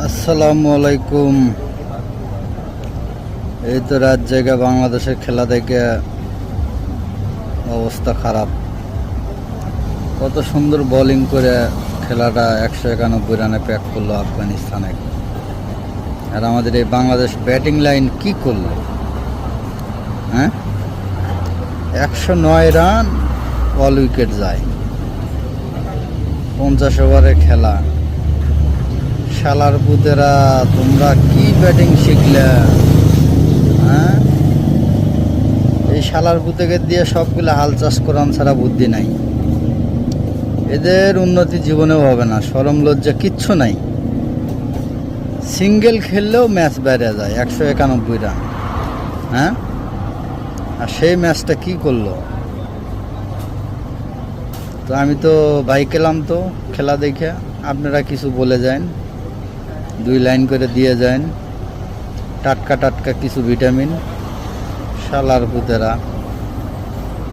আসসালামু আলাইকুম। এই তো রাত জায়গা বাংলাদেশের খেলা দেখে অবস্থা খারাপ। কত সুন্দর বোলিং করে খেলাটা একশো একানব্বই রানে প্যাক করল আফগানিস্তানে। আর আমাদের এই বাংলাদেশ ব্যাটিং লাইন কি করল? হ্যাঁ? একশো নয় রান অল উইকেট যায়। পঞ্চাশ ওভারে খেলা। শালার পুতেরা, তোমরা কি ব্যাটিং শিখলে? হ্যাঁ? এই শালার পুতেকে দিয়ে সবগুলো হাল চাষ করান ছাড়া বুদ্ধি নাই। এদের উন্নতি জীবনেও হবে না, সরম লজ্জা কিচ্ছু নাই। সিঙ্গেল খেললেও ম্যাচ বেড়ে যায়, একশো একানব্বই রান। হ্যাঁ? আর সেই ম্যাচটা কি করল? তো আমি তো বাইক এলাম তো, খেলা দেখে, আপনারা কিছু বলে যান। দুই লাইন করে দিয়ে যান। টাটকা টাটকা কিছু ভিটামিন শালার পুতেরা